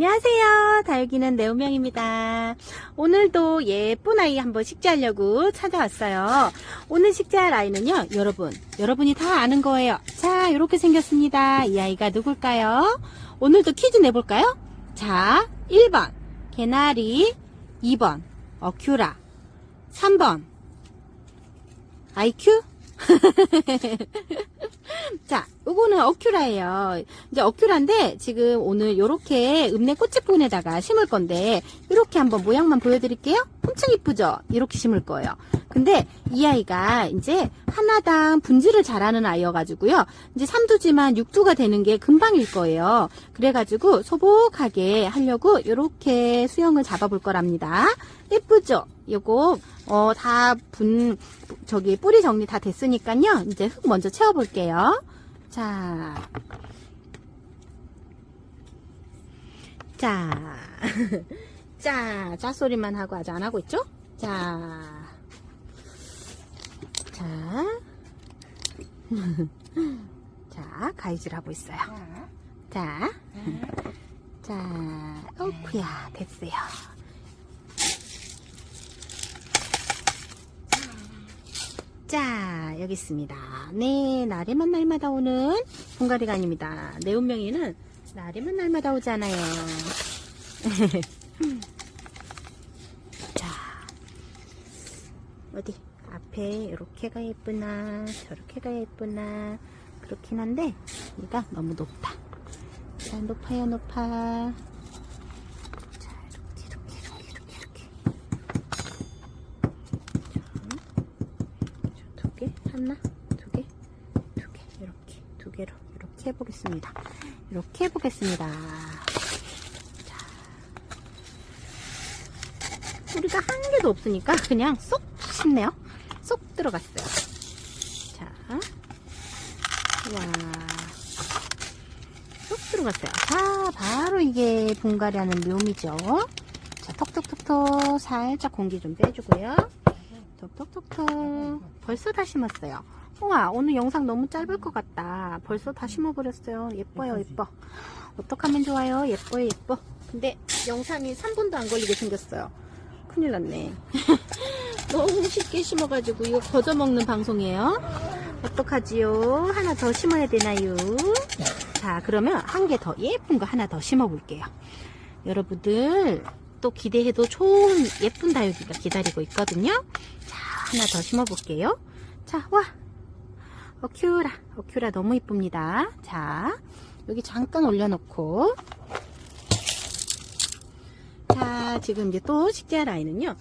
안녕하세요. 다육이는 내우명입니다. 오늘도 예쁜 아이 한번 식재하려고 찾아왔어요. 오늘 식재할 아이는요, 여러분, 여러분이 다 아는 거예요. 자, 이렇게 생겼습니다. 이 아이가 누굴까요? 오늘도 퀴즈 내볼까요? 자, 1번, 개나리, 2번, 어큐라, 3번, 아이큐? 자, 요거는 어큐라예요. 이제 어큐라인데 지금 오늘 요렇게 읍내 꽃집분에다가 심을 건데 이렇게 한번 모양만 보여드릴게요. 엄청 이쁘죠? 이렇게 심을 거예요. 근데 이 아이가 이제 하나당 분지를 잘하는 아이여가지고요. 이제 3두지만 6두가 되는 게 금방일 거예요. 그래가지고 소복하게 하려고 이렇게 수영을 잡아볼 거랍니다. 예쁘죠? 요거 어, 다 분, 저기 뿌리 정리 다 됐으니까요. 이제 흙 먼저 채워볼게요. 자. 자. 자, 자 소리만 하고 아직 안 하고 있죠? 자. 자. 자, 가위질 하고 있어요. 자. 자, 어쿠야, 됐어요. 자, 여기 있습니다. 네, 날에만 날마다 오는 분갈이가 아닙니다. 내 운명이는 날에만 날마다 오지 않아요. 자, 어디? 앞에 이렇게가 예쁘나, 저렇게가 예쁘나, 그렇긴 한데, 얘가 너무 높다. 자, 높아요, 높아. 자, 이렇게, 이렇게, 이렇게, 이렇게, 이렇게. 두 개, 하나, 두 개, 두 개, 이렇게, 두 개로, 이렇게 해보겠습니다. 이렇게 해보겠습니다. 자. 우리가 한 개도 없으니까 그냥 쏙 심네요. 쏙 들어갔어요. 자. 와. 쏙 들어갔어요. 자, 바로 이게 분갈이 하는 묘미죠. 자, 톡톡톡톡 살짝 공기 좀 빼주고요. 톡톡톡톡. 벌써 다 심었어요. 우와, 오늘 영상 너무 짧을 것 같다. 벌써 다 심어버렸어요. 예뻐요, 예뻐. 어떡하면 좋아요? 예뻐요, 예뻐. 근데 영상이 3분도 안 걸리게 생겼어요. 큰일 났네. 너무 쉽게 심어가지고 이거 거저먹는 방송이에요. 어떡하지요? 하나 더 심어야 되나요? 자, 그러면 한 개 더 예쁜 거 하나 더 심어 볼게요. 여러분들 또 기대해도 좋은 예쁜 다육이가 기다리고 있거든요. 자, 하나 더 심어볼게요. 자, 와. 어큐라. 어큐라 너무 이쁩니다. 자, 여기 잠깐 올려놓고. 자, 지금 이제 또 식재할 아이는요.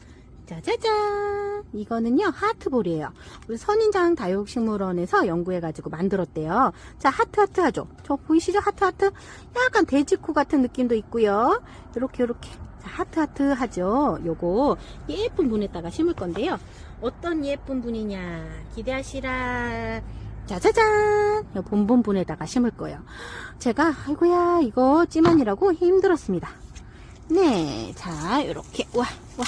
짜자잔. 이거는요, 하트볼이에요. 우리 선인장 다육식물원에서 연구해가지고 만들었대요. 자, 하트, 하트 하죠? 저 보이시죠? 하트, 하트? 약간 돼지코 같은 느낌도 있고요. 요렇게, 요렇게. 자, 하트, 하트 하죠? 요거 예쁜 분에다가 심을 건데요. 어떤 예쁜 분이냐. 기대하시라. 짜자잔! 요 본본 분에다가 심을 거예요. 제가, 아이고야, 이거 찌만이라고 힘들었습니다. 네, 자, 요렇게, 와, 와,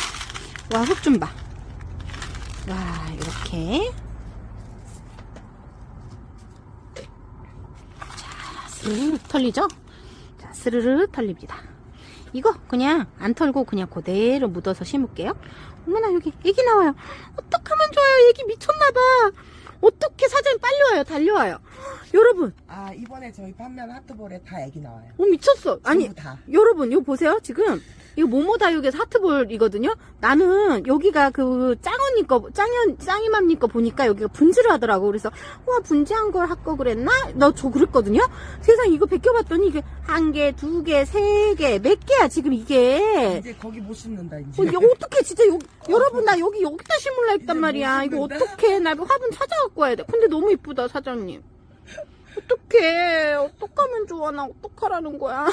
와, 흙 좀 봐. 와, 요렇게. 자, 스르르 털리죠? 자, 스르르 털립니다. 이거 그냥 안 털고 그냥 그대로 묻어서 심을게요. 어머나, 여기 애기 나와요. 어떡하면 좋아요. 애기 미쳤나봐. 어떻게 사장님 빨리 와요. 달려와요. 여러분, 아 이번에 저희 판매한 하트볼에 다 애기 나와요. 어, 미쳤어. 아니, 다. 여러분, 이거 보세요. 지금 이거 모모 다육에서 하트볼이거든요. 나는 여기가 그 짱언니 거, 짱연 짱이맘님 거 보니까 여기가 분지를 하더라고. 그래서 와 분지한 걸 할 거 그랬나? 나 저 그랬거든요. 세상 이거 베껴봤더니 이게 한 개, 두 개, 세 개, 몇 개야 지금 이게. 이제 거기 못 심는다 이제. 어, 이거 어떻게 진짜 여, 여러분 나 여기 여기다 심을라 했단 말이야. 못 이거? 어떻게 나 화분 찾아갖고 와야 돼. 근데 너무 이쁘다 사장님. 어떡해. 어떡하면 좋아. 나 어떡하라는 거야.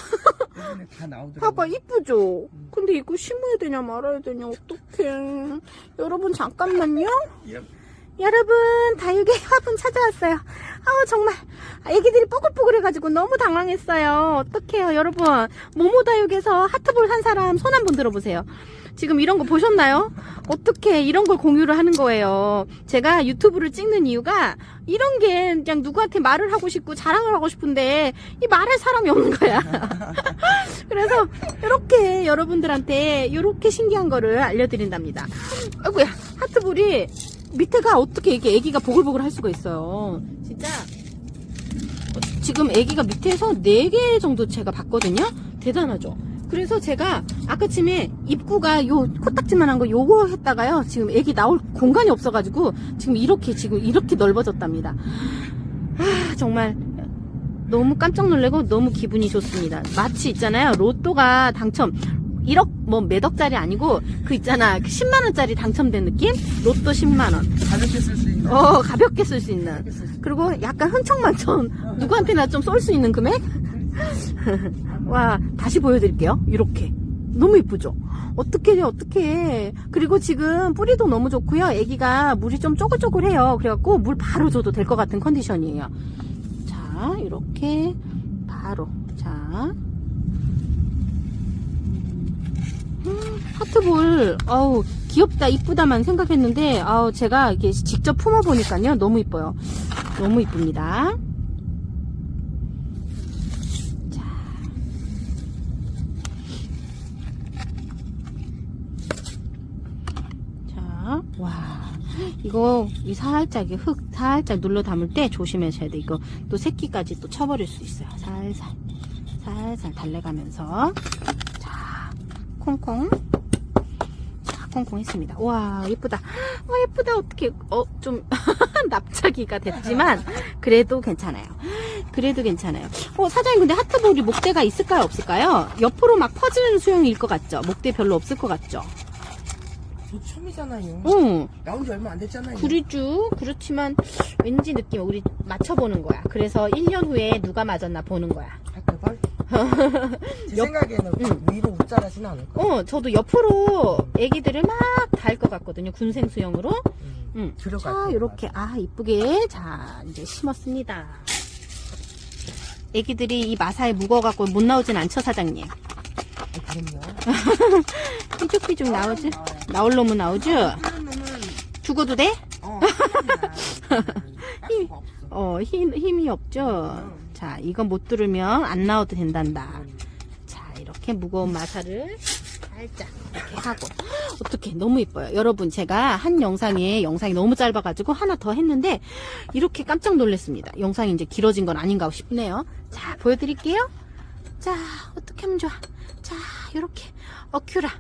이번에 다 나오더라고. 봐봐 이쁘죠? 음. 근데 이거 심어야 되냐 말아야 되냐 어떡해 여러분 잠깐만요 예. 여러분 다육의 화분 찾아왔어요 아우 정말 애기들이 뽀글뽀글해가지고 너무 당황했어요 어떡해요 여러분 모모다육에서 하트볼 한 사람 손 한 번 들어보세요 지금 이런 거 보셨나요? 어떻게 이런 걸 공유를 하는 거예요. 제가 유튜브를 찍는 이유가 이런 게 그냥 누구한테 말을 하고 싶고 자랑을 하고 싶은데 이 말할 사람이 없는 거야. 그래서 이렇게 여러분들한테 이렇게 신기한 거를 알려드린답니다. 아이고야 하트볼이 밑에가 어떻게 이게 애기가 보글보글 할 수가 있어요. 진짜 지금 애기가 밑에서 4개 정도 제가 봤거든요. 대단하죠. 그래서 제가 아까쯤에 입구가 요 코딱지만한 거 요거 했다가요. 지금 애기 나올 공간이 없어가지고 지금 이렇게 지금 이렇게 넓어졌답니다. 아 정말 너무 깜짝 놀래고 너무 기분이 좋습니다. 마치 있잖아요. 로또가 당첨 1억 뭐 매덕짜리 아니고 그 있잖아 10만 원짜리 당첨된 느낌? 로또 10만 원. 가볍게 쓸 수 있는. 어 가볍게 쓸 수 있는. 그리고 약간 흥청망청 누구한테나 좀 쏠 수 있는 금액? 와 다시 보여드릴게요. 이렇게. 너무 이쁘죠? 어떻게 어떻게 그리고 지금 뿌리도 너무 좋고요. 애기가 물이 좀 쪼글쪼글해요. 그래갖고 물 바로 줘도 될 것 같은 컨디션이에요. 자 이렇게 바로. 자. 음, 하트볼. 아우 귀엽다 이쁘다만 생각했는데 아우 제가 이게 직접 품어보니까요. 너무 이뻐요. 너무 이쁩니다 자. 자, 와. 이거, 이 살짝, 이흙 살짝 눌러 담을 때 조심하셔야 돼. 이거 또 새끼까지 또 쳐버릴 수 있어요. 살살. 살살 달래가면서. 자, 콩콩. 자, 콩콩 했습니다. 와, 예쁘다. 와, 예쁘다. 어떻게, 어, 좀, 납작이가 됐지만, 그래도 괜찮아요. 그래도 괜찮아요. 어, 사장님, 근데 하트볼이 목대가 있을까요? 없을까요? 옆으로 막 퍼지는 수영일 것 같죠? 목대 별로 없을 것 같죠? 저 처음이잖아요. 응, 나온 지 얼마 안 됐잖아요. 그리죠. 그렇지만, 왠지 느낌, 우리 맞춰보는 거야. 그래서 1년 후에 누가 맞았나 보는 거야. 하트볼? 제 옆- 생각에는 응. 위로 웃자라진 않을 거. 어, 저도 옆으로 애기들을 막 달 것 같거든요. 군생 수영으로. 응. 응. 들어갈 자, 것 이렇게, 아, 이쁘게. 자, 이제 심었습니다. 애기들이 이 마사에 묵어갖고 못 나오진 않죠, 사장님? 어, 그럼요. 삐죽삐죽 나오지? 나와요. 나올 놈은 나오죠? 놈은 죽어도 돼? 어. 어, 힘, 힘이 없죠? 음. 자, 이건 못 들으면 안 나와도 된단다. 음. 자, 이렇게 무거운 마사를 살짝 이렇게 하고. 어떻게 너무 이뻐요. 여러분, 제가 한 영상에 영상이 너무 짧아가지고 하나 더 했는데, 이렇게 깜짝 놀랐습니다. 영상이 이제 길어진 건 아닌가 싶네요. 자, 보여드릴게요. 자, 어떻게 하면 좋아. 자, 요렇게. 어큐라.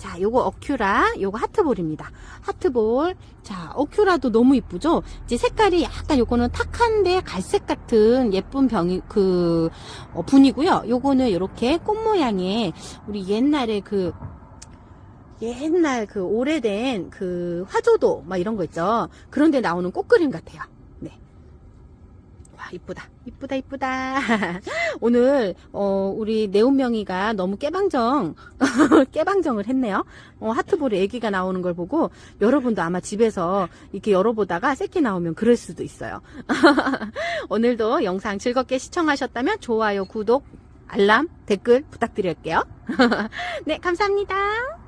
자, 요거 어큐라, 요거 하트볼입니다. 하트볼. 자, 어큐라도 너무 이쁘죠? 이제 색깔이 약간 요거는 탁한데 갈색 같은 예쁜 병이, 그, 어, 분이고요. 요거는 이렇게 꽃 모양의 우리 옛날에 그, 옛날 그 오래된 그 화조도 막 이런 거 있죠. 그런데 나오는 꽃그림 같아요. 네. 와, 이쁘다. 이쁘다, 이쁘다. 오늘, 어, 우리 네온명이가 너무 깨방정, 깨방정을 했네요. 어, 하트볼에 애기가 나오는 걸 보고 여러분도 아마 집에서 이렇게 열어보다가 새끼 나오면 그럴 수도 있어요. 오늘도 영상 즐겁게 시청하셨다면 좋아요, 구독, 알람, 댓글 부탁드릴게요. 네, 감사합니다.